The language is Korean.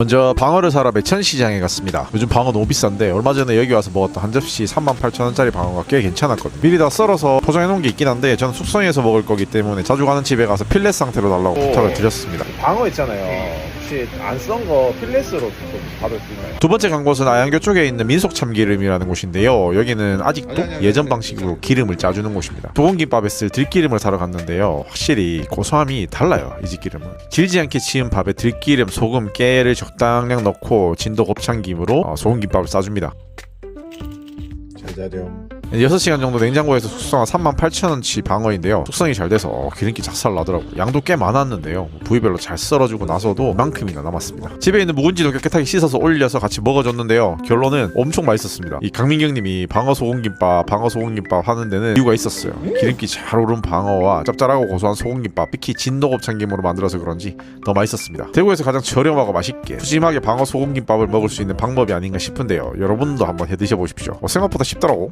먼저 방어를 사러 매천시장에 갔습니다. 요즘 방어 너무 비싼데 얼마 전에 여기 와서 먹었던 한 접시 38,000원짜리 방어가 꽤 괜찮았거든요. 미리 다 썰어서 포장해 놓은 게 있긴 한데 저는 숙성해서 먹을 거기 때문에 자주 가는 집에 가서 필렛 상태로 달라고 부탁을 드렸습니다. 방어 있잖아요. 혹시 안 썬 거 필렛으로 좀 받을 수 있나요? 두 번째 간 곳은 아양교 쪽에 있는 민속 참기름이라는 곳인데요. 여기는 아직도 아니, 아니, 아니, 예전 아니, 방식으로 기름을 짜주는 곳입니다. 소금김밥에 쓸 들기름을 사러 갔는데요. 확실히 고소함이 달라요. 이 집 기름은. 질지 않게 치은 밥에 들기름, 소금, 깨를 적 당량 넣고 진도 곱창김으로 어, 소금김밥을 싸줍니다. 제자렴. 6시간 정도 냉장고에서 숙성한 38,000원치 방어인데요. 숙성이 잘 돼서 어, 기름기 작살 나더라고요. 양도 꽤 많았는데요. 부위별로 잘 썰어주고 나서도 만큼이나 남았습니다. 집에 있는 묵은지도 깨끗하게 씻어서 올려서 같이 먹어줬는데요. 결론은 엄청 맛있었습니다. 이 강민경님이 방어 소금김밥, 방어 소금김밥 하는 데는 이유가 있었어요. 기름기 잘 오른 방어와 짭짤하고 고소한 소금김밥, 특히 진도곱창김으로 만들어서 그런지 더 맛있었습니다. 대구에서 가장 저렴하고 맛있게 푸짐하게 방어 소금김밥을 먹을 수 있는 방법이 아닌가 싶은데요. 여러분도 한번 해 드셔보십시오. 어, 생각보다 쉽더라고.